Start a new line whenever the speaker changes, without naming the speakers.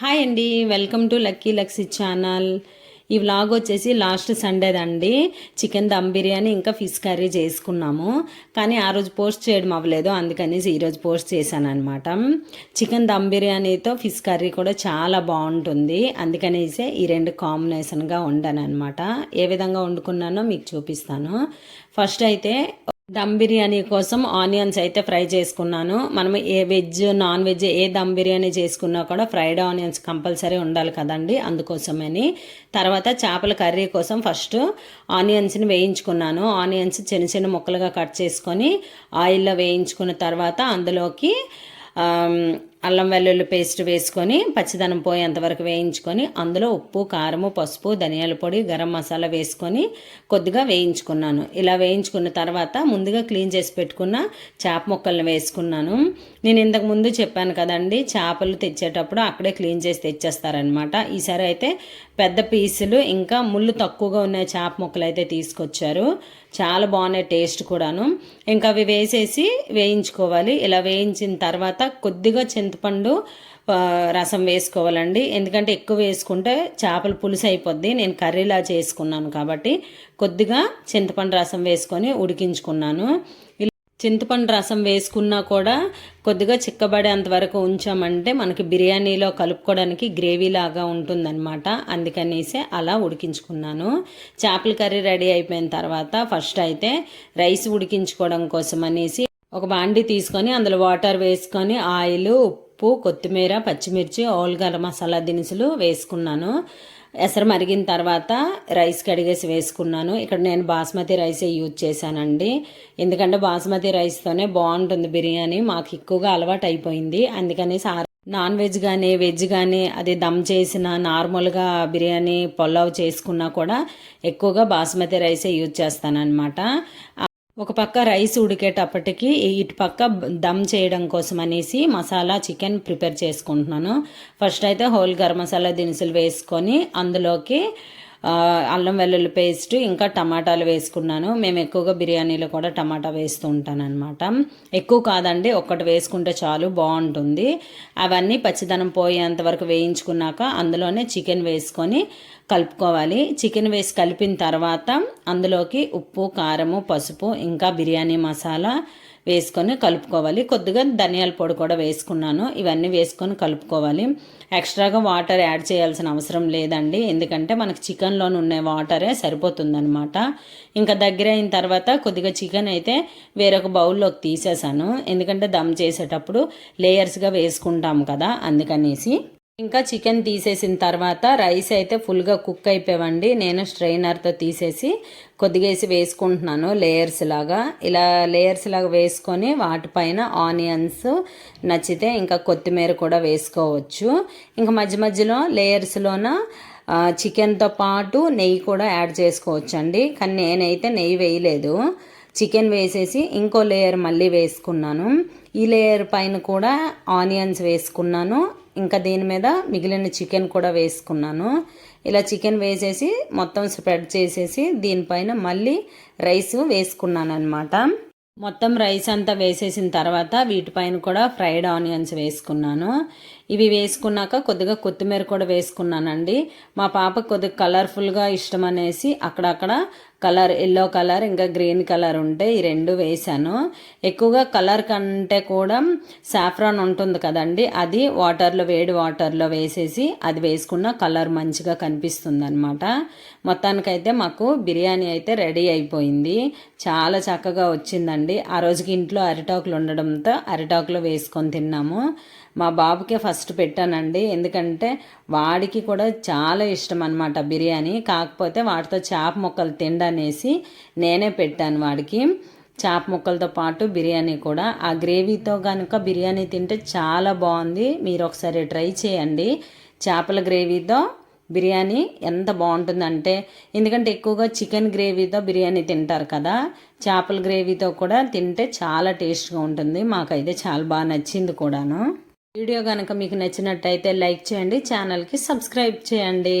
Hi అండి. Welcome to lucky luxy channel. ఈ vlog వచ్చేసి లాస్ట్ సండేదండి చికెన్ దమ్ బిర్యానీ ఇంకా ఫిష్ కర్రీ చేసుకున్నాము. కానీ ఆ రోజు పోస్ట్ చేయడం అవ్వలేదు. అందుకనేసి ఈరోజు పోస్ట్ చేశాను అనమాట చికెన్ దమ్ బిర్యానీతో ఫిష్ కర్రీ కూడా చాలా బాగుంటుంది. అందుకనేసి ఈ రెండు కాంబినేషన్గా వండాను అనమాట ఏ విధంగా వండుకున్నానో మీకు చూపిస్తాను. ఫస్ట్ అయితే దమ్ బిర్యానీ కోసం ఆనియన్స్ అయితే ఫ్రై చేసుకున్నాను. మనం ఏ వెజ్ నాన్ వెజ్ ఏ దమ్ బిర్యానీ చేసుకున్నా కూడా ఫ్రైడ్ ఆనియన్స్ కంపల్సరీ ఉండాలి కదండి అందుకోసమని. తర్వాత చేపల కర్రీ కోసం ఫస్ట్ ఆనియన్స్ని వేయించుకున్నాను. ఆనియన్స్ చిన్న చిన్న ముక్కలుగా కట్ చేసుకొని ఆయిల్లో వేయించుకున్న తర్వాత అందులోకి అల్లం వెల్లుల్లి పేస్ట్ వేసుకొని పచ్చిదనం పోయేంతవరకు వేయించుకొని అందులో ఉప్పు కారము పసుపు ధనియాల పొడి గరం మసాలా వేసుకొని కొద్దిగా వేయించుకున్నాను. ఇలా వేయించుకున్న తర్వాత ముందుగా క్లీన్ చేసి పెట్టుకున్న చేప ముక్కల్ని వేసుకున్నాను. నేను ఇంతకు ముందు చెప్పాను కదండి చేపలు తెచ్చేటప్పుడు అక్కడే క్లీన్ చేసి తెచ్చేస్తారనమాట ఈసారి అయితే పెద్ద పీసులు ఇంకా ముళ్ళు తక్కువగా ఉన్న చేప ముక్కలు అయితే తీసుకొచ్చారు. చాలా బాగున్నాయి టేస్ట్ కూడాను. ఇంకా అవి వేసేసి వేయించుకోవాలి. ఇలా వేయించిన తర్వాత కొద్దిగా చిన్న చింతపండు రసం వేసుకోవాలండి. ఎందుకంటే ఎక్కువ వేసుకుంటే చేపల పులుసు అయిపోద్ది. నేను కర్రీలా చేసుకున్నాను కాబట్టి కొద్దిగా చింతపండు రసం వేసుకొని ఉడికించుకున్నాను. చింతపండు రసం వేసుకున్నా కూడా కొద్దిగా చిక్కబడేంత వరకు ఉంచామంటే మనకి బిర్యానీలో కలుపుకోవడానికి గ్రేవీ లాగా ఉంటుందన్నమాట. అందుకనేసి అలా ఉడికించుకున్నాను. చేపల కర్రీ రెడీ అయిపోయిన తర్వాత ఫస్ట్ అయితే రైస్ ఉడికించుకోవడం కోసం అనేసి ఒక బాండి తీసుకొని అందులో వాటర్ వేసుకొని ఆయిల్ ఉప్పు కొత్తిమీర పచ్చిమిర్చి ఆల్ గరం మసాలా దినుసులు వేసుకున్నాను. ఎసరు మరిగిన తర్వాత రైస్ కడిగేసి వేసుకున్నాను. ఇక్కడ నేను బాస్మతి రైసే యూజ్ చేశానండి. ఎందుకంటే బాస్మతి రైస్తోనే బాగుంటుంది బిర్యానీ. మాకు ఎక్కువగా అలవాటు అయిపోయింది. అందుకని నాన్ వెజ్ కానీ వెజ్ కానీ అది దమ్ చేసిన నార్మల్గా బిర్యానీ పొలావ్ చేసుకున్నా కూడా ఎక్కువగా బాస్మతి రైసే యూజ్ చేస్తానన్నమాట. ఒక పక్క రైస్ ఉడికేటప్పటికి ఇటు పక్క దమ్ చేయడం కోసం అనేసి మసాలా చికెన్ ప్రిపేర్ చేసుకుంటున్నాను. ఫస్ట్ అయితే హోల్ గరం మసాలా దినుసులు వేసుకొని అందులోకి అల్లం వెల్లుల్లి పేస్ట్ ఇంకా టమాటాలు వేసుకున్నాను. మేము ఎక్కువగా బిర్యానీలో కూడా టమాటా వేస్తూ ఉంటానన్నమాట. ఎక్కువ కాదండి ఒక్కటి వేసుకుంటే చాలు బాగుంటుంది. అవన్నీ పచ్చిదనం పోయేంత వరకు వేయించుకున్నాక అందులోనే చికెన్ వేసుకొని కలుపుకోవాలి. చికెన్ వేసి కలిపిన తర్వాత అందులోకి ఉప్పు కారము పసుపు ఇంకా బిర్యానీ మసాలా వేసుకొని కలుపుకోవాలి. కొద్దిగా ధనియాల పొడి కూడా వేసుకున్నాను. ఇవన్నీ వేసుకొని కలుపుకోవాలి. ఎక్స్ట్రాగా వాటర్ యాడ్ చేయాల్సిన అవసరం లేదండి. ఎందుకంటే మనకు చికెన్లో ఉన్న వాటరే సరిపోతుందనమాట ఇంకా దగ్గర అయిన తర్వాత కొద్దిగా చికెన్ అయితే వేరొక బౌల్లోకి తీసేసాను. ఎందుకంటే దమ్ చేసేటప్పుడు లేయర్స్గా వేసుకుంటాం కదా అందుకనేసి. ఇంకా చికెన్ తీసేసిన తర్వాత రైస్ అయితే ఫుల్గా కుక్ అయిపోయావండి. నేను స్ట్రైనర్తో తీసేసి కొద్దిగేసి వేసుకుంటున్నాను లేయర్స్ లాగా. ఇలా లేయర్స్ లాగా వేసుకొని వాటిపైన ఆనియన్స్ నచ్చితే ఇంకా కొత్తిమీర కూడా వేసుకోవచ్చు. ఇంకా మధ్య మధ్యలో లేయర్స్లోన చికెన్తో పాటు నెయ్యి కూడా యాడ్ చేసుకోవచ్చండి. కానీ నేనైతే నెయ్యి వేయలేదు. చికెన్ వేసేసి ఇంకో లేయర్ మళ్ళీ వేసుకున్నాను. ఈ లేయర్ పైన కూడా ఆనియన్స్ వేసుకున్నాను. ఇంకా దీని మీద మిగిలిన చికెన్ కూడా వేసుకున్నాను. ఇలా చికెన్ వేసేసి మొత్తం స్ప్రెడ్ చేసేసి దీనిపైన మళ్ళీ రైస్ వేసుకున్నాను అనమాట మొత్తం రైస్ అంతా వేసేసిన తర్వాత వీటిపైన కూడా ఫ్రైడ్ ఆనియన్స్ వేసుకున్నాను. ఇవి వేసుకున్నాక కొద్దిగా కొత్తిమీర కూడా వేసుకున్నానండి. మా పాప కొద్దిగా కలర్ఫుల్గా ఇష్టం అనేసి అక్కడక్కడ కలర్ ఎల్లో కలర్ ఇంకా గ్రీన్ కలర్ ఉంటే ఈ రెండు వేసాను ఎక్కువగా కలర్ కంటే కూడా సాఫ్రాన్ ఉంటుంది కదండి అది వాటర్లో వేడి వాటర్లో వేసేసి అది వేసుకున్న కలర్ మంచిగా కనిపిస్తుంది అనమాట మొత్తానికైతే మాకు బిర్యానీ అయితే రెడీ అయిపోయింది. చాలా చక్కగా వచ్చిందండి. ఆ రోజుకి ఇంట్లో అరిటాకులు ఉండడంతో అరిటాకులో వేసుకొని తిన్నాము. మా బాబుకే ఫస్ట్ పెట్టానండి. ఎందుకంటే వాడికి కూడా చాలా ఇష్టం అనమాట బిర్యానీ. కాకపోతే వాటితో చేప ముక్కలు అనేసి నేనే పెట్టాను వాడికి. చేప ముక్కలతో పాటు బిర్యానీ కూడా. ఆ గ్రేవీతో కనుక బిర్యానీ తింటే చాలా బాగుంది. మీరు ఒకసారి ట్రై చేయండి. చేపల గ్రేవీతో బిర్యానీ ఎంత బాగుంటుందంటే ఎందుకంటే ఎక్కువగా చికెన్ గ్రేవీతో బిర్యానీ తింటారు కదా. చేపల గ్రేవీతో కూడా తింటే చాలా టేస్ట్గా ఉంటుంది. మాకైతే చాలా బాగా నచ్చింది కూడాను. వీడియో కనుక మీకు నచ్చినట్టయితే లైక్ చేయండి. ఛానల్కి సబ్స్క్రైబ్ చేయండి.